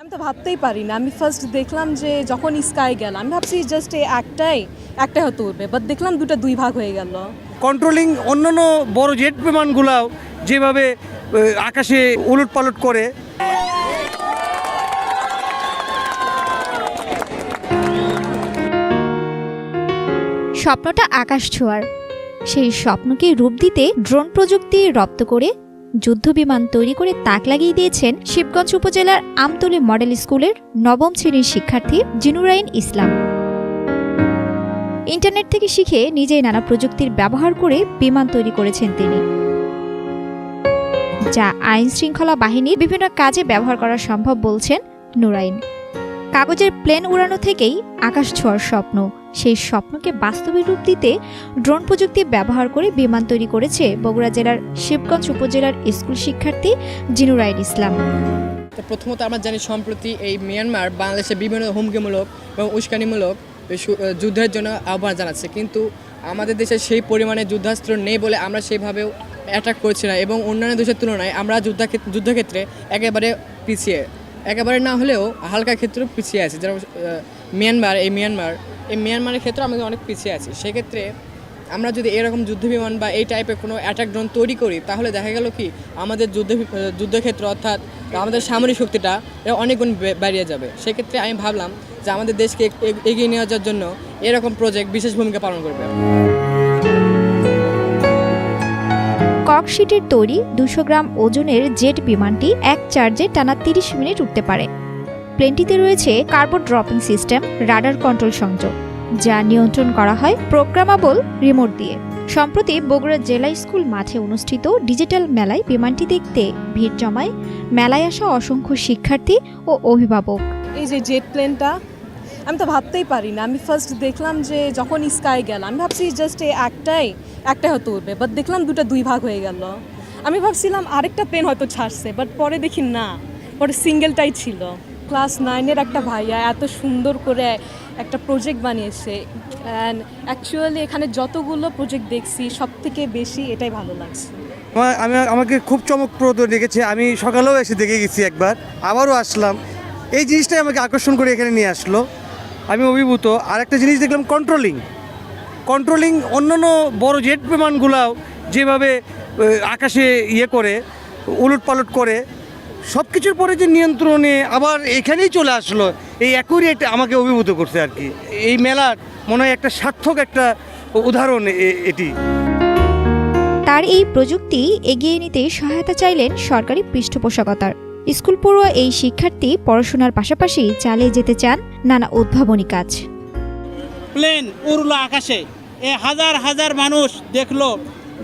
আমি তো ভাবতেই পারি না আমি ফার্স্ট দেখলাম যে যখন স্কাই গেলাম আমি ভাবছি জাস্ট এই একটাই একটাই হয়তো উঠবে বাট দেখলাম দুটো দুই ভাগ হয়ে গেল। কন্ট্রোলিং অন্যান্য বড় জেট বিমানগুলাও যেভাবে আকাশে উলট পালট করে। স্বপ্নটা আকাশ ছোঁয়ার। সেই স্বপ্নকে রূপ দিতে ড্রোন প্রযুক্তি রপ্ত করে যুদ্ধবিমান তৈরি করে তাক লাগিয়ে দিয়েছেন শিবগঞ্জ উপজেলার আমতলী মডেল স্কুলের নবম শ্রেণির শিক্ষার্থী জিনুরাইন ইসলাম। ইন্টারনেট থেকে শিখে নিজেই নানা প্রযুক্তির ব্যবহার করে বিমান তৈরি করেছেন তিনি। যা আইন শৃঙ্খলা বাহিনীর বিভিন্ন কাজে ব্যবহার করা সম্ভব বলছেন নুরাইন। কাগজের প্লেন উড়ানো থেকেই আকাশ ছোঁয়ার স্বপ্ন। সেই স্বপ্নকে বাস্তবে রূপ দিতে ড্রোন প্রযুক্তি ব্যবহার করে বিমান তৈরি করেছে বগুড়া জেলার শিবগঞ্জ উপজেলার স্কুল শিক্ষার্থী জিনুরাইন ইসলাম। প্রথমত আমরা জানি সম্প্রতি এই মিয়ানমার বাংলাদেশে বিভিন্ন হুমকিমূলক এবং উস্কানিমূলক যুদ্ধের জন্য আহ্বান জানাচ্ছে। কিন্তু আমাদের দেশে সেই পরিমাণে যুদ্ধাস্ত্র নেই বলে আমরা সেইভাবেও অ্যাটাক করছি না এবং অন্যান্য দেশের তুলনায় আমরা যুদ্ধাক্ষে- যুদ্ধক্ষেত্রে একেবারে পিছিয়ে। একেবারে না হলেও হালকা ক্ষেত্রেও পিছিয়ে আছে। যেমন মিয়ানমার, এই মিয়ানমার এই মিয়ানমারের ক্ষেত্রে আমাদের অনেক পিছিয়ে আছি। সেক্ষেত্রে আমরা যদি এরকম যুদ্ধ বিমান বা এই টাইপের কোনো অ্যাটাক ড্রোন তৈরি করি, তাহলে দেখা গেল কি, আমাদের যুদ্ধ, যুদ্ধক্ষেত্র অর্থাৎ আমাদের সামরিক শক্তিটা অনেক গুণ বে- বেরিয়ে যাবে। সেক্ষেত্রে আমি ভাবলাম যে আমাদের দেশকে এগ- এগ- এগিয়ে নিয়ে যাওয়ার জন্য এরকম প্রজেক্ট বিশেষ ভূমিকা পালন করবে। ককশিটের তৈরি দুশো গ্রাম ওজনের জেট বিমানটি এক চার্জে টানা তিরিশ মিনিট উঠতে পারে। প্লেনটিতে রয়েছে carbon dropping system, rudder control সংযোগ, যা নিয়ন্ত্রণ করা হয় প্রোগ্রামাবল রিমোট দিয়ে। সম্প্রতি বগুড়া জেলা স্কুল মাঠে অনুষ্ঠিত ডিজিটাল মেলায় বিমানটি দেখতে ভিড় জমায় মেলায় আসা অসংখ্য শিক্ষার্থী ও অভিভাবক। এই যে জেট প্লেনটা, আমি তো ভাবতেই পারি না। আমি ফার্স্ট দেখলাম যে যখন স্কাই গেলাম আমি ভাবছি জাস্ট এই একটাই হয়তো উঠবে বাট দেখলাম দুটো দুই ভাগ হয়ে গেল। আমি ভাবছিলাম আরেকটা প্লেন হয়তো ছাড়ছে বাট পরে দেখি না, পরে সিঙ্গেলটাই ছিল। ক্লাস নাইনের একটা ভাইয়া এত সুন্দর করে একটা প্রজেক্ট বানিয়েছে। অ্যান্ড অ্যাকচুয়ালি এখানে যতগুলো প্রজেক্ট দেখছি সব থেকে বেশি এটাই ভালো লাগছে। আমি, আমাকে খুব চমকপ্রদ লেগেছে। আমি সকালেও এসে দেখে গেছি একবার, আবারও আসলাম। এই জিনিসটাই আমাকে আকর্ষণ করে এখানে নিয়ে আসলো। আমি অভিভূত। আর একটা জিনিস দেখলাম কন্ট্রোলিং কন্ট্রোলিং অন্যান্য বড় জেট বিমানগুলাও যেভাবে আকাশে ইয়ে করে উলট পালট করে সব কিছুর পরে যে নিয়ন্ত্রণে আবার এখানেই চলে আসলো এই অ্যাকুরেট আমাকে অভিভূত করছে আর কি। এই মেলার মনে হয় একটা সার্থক একটা উদাহরণ এটি। তার এই প্রযুক্তি এগিয়ে নিতে সহায়তা চাইলেন সরকারি পৃষ্ঠপোষকতার। স্কুল পড়ুয়া এই শিক্ষার্থী পড়াশোনার পাশাপাশি চালিয়ে যেতে চান নানা উদ্ভাবনী কাজ। প্লেন উড়লো আকাশে। এ হাজার হাজার মানুষ দেখল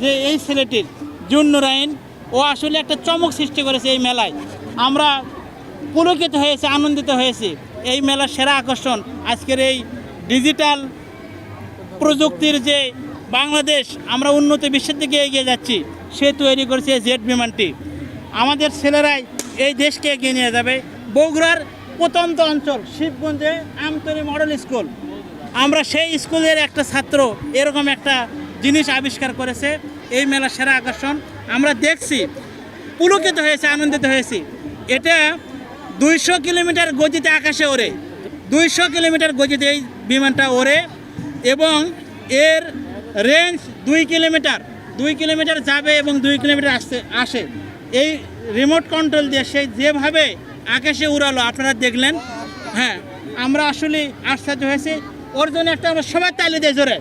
যে এই ছেলেটির জুন্নুরাইন ও আসলে একটা চমক সৃষ্টি করেছে এই মেলায়। আমরা পুলকিত হয়েছে, আনন্দিত হয়েছি। এই মেলার সেরা আকর্ষণ আজকের এই ডিজিটাল প্রযুক্তির যে বাংলাদেশ, আমরা উন্নত বিশ্বের দিকে এগিয়ে যাচ্ছি, সে তৈরি করেছে জেট বিমানটি। আমাদের ছেলেরাই এই দেশকে এগিয়ে নিয়ে যাবে। বগুড়ার প্রত্যন্ত অঞ্চল, শিবগঞ্জে আমতলী মডেল স্কুল। আমরা সেই স্কুলের একটা ছাত্র এরকম একটা জিনিস আবিষ্কার করেছে। এই মেলার সেরা আকর্ষণ। আমরা দেখছি, পুলকিত হয়েছে, আনন্দিত হয়েছি। এটা দুইশো কিলোমিটার গতিতে আকাশে ওড়ে। দুইশো কিলোমিটার গতিতে এই বিমানটা ওড়ে এবং এর রেঞ্জ দুই কিলোমিটার। দুই কিলোমিটার যাবে এবং দুই কিলোমিটার আসতে, আসে। এই রিমোট কন্ট্রোল দিয়ে সেই যেভাবে আকাশে উড়ালো, আপনারা দেখলেন। হ্যাঁ আমরা আসলে আশ্চর্য হয়েছি। ওর জন্য একটা আমরা সবাই তালি দিয়ে জোরে।